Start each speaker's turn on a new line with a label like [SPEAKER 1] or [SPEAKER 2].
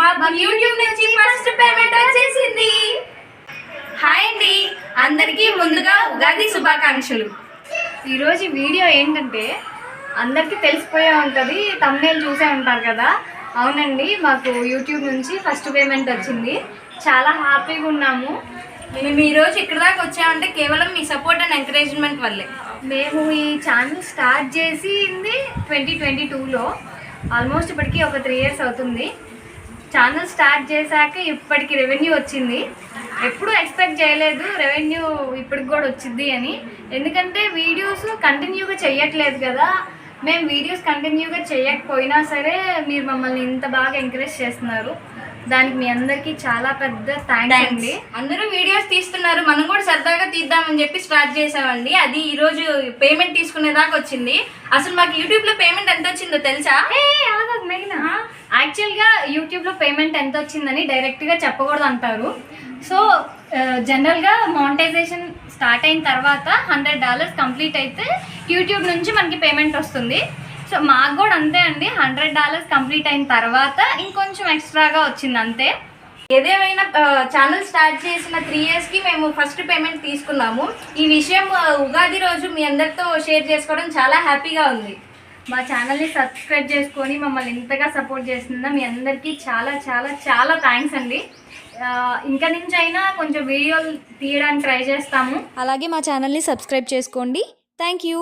[SPEAKER 1] మాకు యూట్యూబ్ నుంచి first payment వచ్చేసింది. హాయ్ అండి. అందరికీ ముందుగా ఉగాది శుభాకాంక్షలు.
[SPEAKER 2] ఈరోజు వీడియో ఏంటంటే అందరికీ తెలిసిపోయే ఉంటుంది తమ్నేల్ చూసే ఉంటారు కదా. అవునండి మాకు యూట్యూబ్ నుంచి ఫస్ట్ పేమెంట్ వచ్చింది. చాలా హ్యాపీగా ఉన్నాము.
[SPEAKER 1] మేము ఈ రోజు ఇక్కడ దాకా వచ్చామంటే కేవలం మీ సపోర్ట్ అండ్ ఎంకరేజ్మెంట్ వల్లే.
[SPEAKER 2] మేము ఈ ఛానల్ స్టార్ట్ చేసింది ట్వంటీ ట్వంటీ టూలో ఆల్మోస్ట్ ఇప్పటికి ఒక త్రీ ఇయర్స్ అవుతుంది. ఛానల్ స్టార్ట్ చేశాక ఇప్పటికి రెవెన్యూ వచ్చింది. ఎప్పుడూ ఎక్స్పెక్ట్ చేయలేదు రెవెన్యూ ఇప్పటికి కూడా వచ్చింది అని. ఎందుకంటే వీడియోస్ కంటిన్యూగా చేయట్లేదు కదా. మేము వీడియోస్ కంటిన్యూగా చేయకపోయినా సరే మీరు మమ్మల్ని ఇంత బాగా ఎంకరేజ్ చేస్తున్నారు. దానికి మీ అందరికీ చాలా పెద్ద థ్యాంక్స్ అండి.
[SPEAKER 1] అందరూ వీడియోస్ తీస్తున్నారు మనం కూడా సరదాగా తీద్దామని చెప్పి స్టార్ట్ చేసామండి అది ఈ రోజు పేమెంట్ తీసుకునే దాకా వచ్చింది. అసలు మాకు యూట్యూబ్లో పేమెంట్ ఎంత వచ్చిందో తెలుసా?
[SPEAKER 2] యాక్చువల్గా యూట్యూబ్లో పేమెంట్ ఎంత వచ్చిందని డైరెక్ట్గా చెప్పకూడదు అంటారు. సో జనరల్గా మానిటైజేషన్ స్టార్ట్ అయిన తర్వాత హండ్రెడ్ డాలర్స్ కంప్లీట్ అయితే యూట్యూబ్ నుంచి మనకి పేమెంట్ వస్తుంది. సో మాకు కూడా అంతే అండి. హండ్రెడ్ డాలర్స్ కంప్లీట్ అయిన తర్వాత ఇంకొంచెం ఎక్స్ట్రాగా వచ్చింది అంతే.
[SPEAKER 1] ఏదేమైనా uh, ఛానల్ స్టార్ట్ చేసిన త్రీ ఇయర్స్కి మేము ఫస్ట్ పేమెంట్ తీసుకున్నాము. ఈ విషయం uh, ఉగాది రోజు మీ అందరితో షేర్ చేసుకోవడం చాలా హ్యాపీగా ఉంది.
[SPEAKER 2] మా ఛానల్ని సబ్స్క్రైబ్ చేసుకొని మమ్మల్ని ఇంతగా సపోర్ట్ చేస్తున్న మీ అందరికీ చాలా చాలా చాలా థ్యాంక్స్ అండి. ఇంకా నుంచి అయినా కొంచెం వీడియోలు తీయడానికి ట్రై చేస్తాము.
[SPEAKER 3] అలాగే మా ఛానల్ని సబ్స్క్రైబ్ చేసుకోండి. Thank you